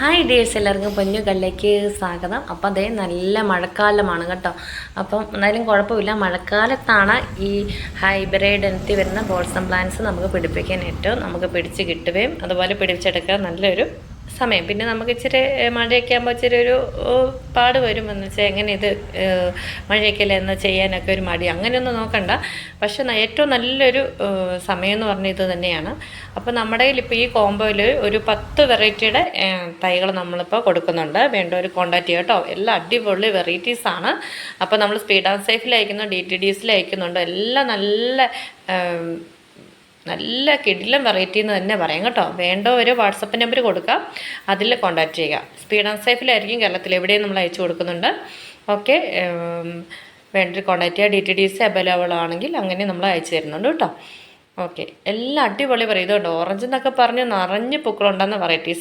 Hi ഡേഴ്സ് എല്ലാവർക്കും പൊന്നു കല്ലേക്ക് സ്വാഗതം. അപ്പം അതേ നല്ല മഴക്കാലമാണ് കേട്ടോ. അപ്പം എന്നാലും കുഴപ്പമില്ല. മഴക്കാലത്താണ് ഈ ഹൈബ്രിഡ് ഇനത്തിൽ വരുന്ന ബോൾസം പ്ലാന്റ്സ് നമുക്ക് പിടിപ്പിക്കാൻ ഏറ്റവും നമുക്ക് പിടിച്ച് കിട്ടുകയും അതുപോലെ പിടിച്ചെടുക്കാൻ നല്ലൊരു സമയം. പിന്നെ നമുക്ക് ഇച്ചിരി മഴയൊക്കെ ആകുമ്പോൾ ഇച്ചിരി ഒരു പാട് വരുമെന്ന് വെച്ചാൽ എങ്ങനെ ഇത് ഏഹ്, മഴയൊക്കെ അല്ലേ എന്ന് ചെയ്യാനൊക്കെ ഒരു മടി. അങ്ങനെയൊന്നും നോക്കണ്ട. പക്ഷെ ഏറ്റവും നല്ലൊരു സമയം എന്ന് പറഞ്ഞ ഇത് തന്നെയാണ്. അപ്പോൾ നമ്മുടെ കയ്യിൽ ഇപ്പോൾ ഈ കോമ്പോയിൽ ഒരു പത്ത് വെറൈറ്റിയുടെ തൈകൾ നമ്മളിപ്പോൾ കൊടുക്കുന്നുണ്ട്. വേണ്ട ഒരു ചെയ്യുക കേട്ടോ. എല്ലാ അടിപൊളി വെറൈറ്റീസ് ആണ്. അപ്പോൾ നമ്മൾ സ്പീഡ് ആൻഡ് സേഫിൽ അയക്കുന്നു ഡി ടി ഡി എസിൽ അയക്കുന്നുണ്ട്. എല്ലാം നല്ല നല്ല കിടിലം വെറൈറ്റി എന്ന് തന്നെ പറയാം കേട്ടോ. വേണ്ട ഒരു വാട്സപ്പ് നമ്പർ കൊടുക്കാം. അതിൽ കോൺടാക്റ്റ് ചെയ്യുക. സ്പീഡ് ആൻഡ് സേഫിലായിരിക്കും കേരളത്തിൽ എവിടെയും നമ്മൾ അയച്ചു കൊടുക്കുന്നുണ്ട്. ഓക്കെ വേണ്ടൊരു കോൺടാക്റ്റ് ചെയ്യുക. D T D C available ആണെങ്കിൽ അങ്ങനെ നമ്മൾ അയച്ചു തരുന്നുണ്ട് കേട്ടോ. ഓക്കെ. എല്ലാം അടിപൊളി പറയും. ഇതുകൊണ്ട് ഓറഞ്ച് എന്നൊക്കെ പറഞ്ഞ് നിറഞ്ഞ് പൂക്കളുണ്ടെന്ന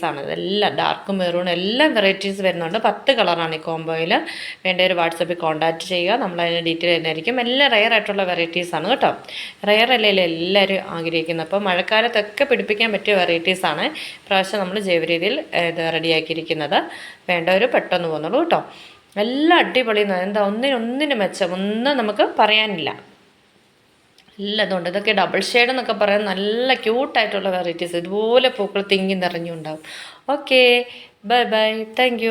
ആണ്. ഇതെല്ലാം ഡാർക്ക് മെറൂൺ എല്ലാം വെറൈറ്റീസ് വരുന്നുണ്ട്. പത്ത് കളറാണ് ഈ കോംബോയിൽ വേണ്ട ഒരു വാട്സപ്പിൽ കോൺടാക്റ്റ് ചെയ്യുക. നമ്മൾ അതിന് ഡീറ്റെയിൽ തന്നെയായിരിക്കും എല്ലാം റെയർ ആയിട്ടുള്ള വെറൈറ്റീസാണ് കേട്ടോ. റെയർ അല്ലേ എല്ലാവരും ആഗ്രഹിക്കുന്നത് അപ്പോൾ മഴക്കാലത്തൊക്കെ പിടിപ്പിക്കാൻ പറ്റിയ വെറൈറ്റീസാണ് പ്രാവശ്യം നമ്മൾ ജൈവരീതിയിൽ ഇത് റെഡിയാക്കിയിരിക്കുന്നത് വേണ്ടവർ പെട്ടെന്ന് പോകുന്നുള്ളൂ കേട്ടോ. എല്ലാം അടിപൊളി. എന്താ ഒന്നിനൊന്നിന് മെച്ചം. ഒന്നും നമുക്ക് പറയാനില്ല. എല്ലാം ഇതുണ്ട് ഇതൊക്കെ ഡബിൾ ഷെയ്ഡ് എന്നൊക്കെ പറയാൻ നല്ല ക്യൂട്ടായിട്ടുള്ള വെറൈറ്റീസ് ഇതുപോലെ പൂക്കൾ തിങ്ങി നിറഞ്ഞുണ്ടാവും. Okay bye bye thank